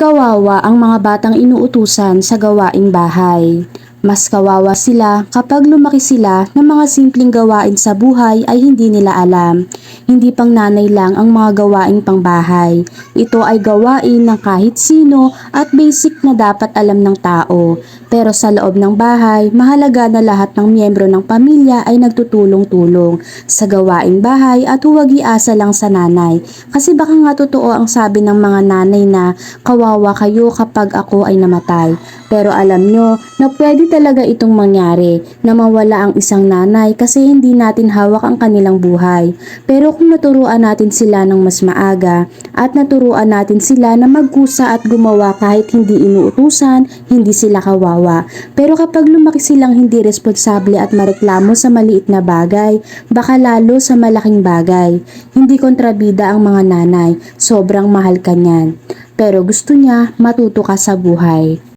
kawawa ang mga batang inuutusan sa gawaing bahay. Mas kawawa sila kapag lumaki sila ng mga simpleng gawain sa buhay ay hindi nila alam. Hindi pang nanay lang ang mga gawaing pangbahay. Ito ay gawain ng kahit sino at basic na dapat alam ng tao. Pero sa loob ng bahay, mahalaga na lahat ng miyembro ng pamilya ay nagtutulong-tulong sa gawaing bahay at huwag iasa lang sa nanay. Kasi baka nga totoo ang sabi ng mga nanay na kawawa kayo kapag ako ay namatay. Pero alam nyo na pwede talaga itong mangyari na mawala ang isang nanay kasi hindi natin hawak ang kanilang buhay. Pero naturuan natin sila ng mas maaga at naturuan natin sila na magkusa at gumawa kahit hindi inuutusan, hindi sila kawawa. Pero kapag lumaki silang hindi responsable at mareklamo sa maliit na bagay, baka lalo sa malaking bagay. Hindi kontrabida ang mga nanay, sobrang mahal ka niyan. Pero gusto niya matuto ka sa buhay.